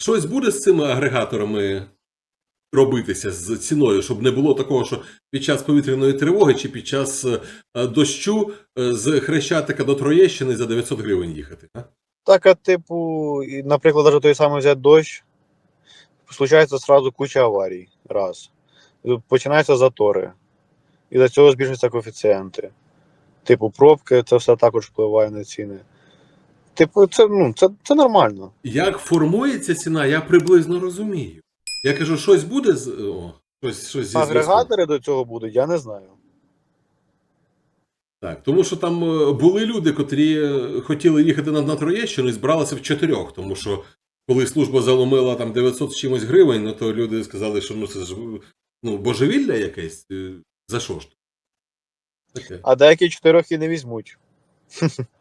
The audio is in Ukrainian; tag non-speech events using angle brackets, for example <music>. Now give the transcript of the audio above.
Щось буде з цими агрегаторами робитися з ціною, щоб не було такого, що під час повітряної тривоги чи під час е, дощу е, з Хрещатика до Троєщини за 900 гривень їхати. Так, а типу, наприклад, даже той самий взяти дощ, случається сразу куча аварій. Раз. Починаються затори. І до цього збільшуються коефіцієнти. Типу, пробки, це все також впливає на ціни. Типу, це, ну, це, це нормально. Як формується ціна, я приблизно розумію. Я кажу, щось буде з. О, щось, щось зі зв'язком. Агрегатори до цього будуть, я не знаю. Так, тому що там е, були люди, котрі е, хотіли їхати на, на Троєщину і збиралися в чотирьох, тому що коли служба заломила там 900 з чимось гривень, ну то люди сказали, що ну це ж ну, божевілля якесь. е, За що ж? Таке. А деякі чотирьох і не візьмуть. <laughs>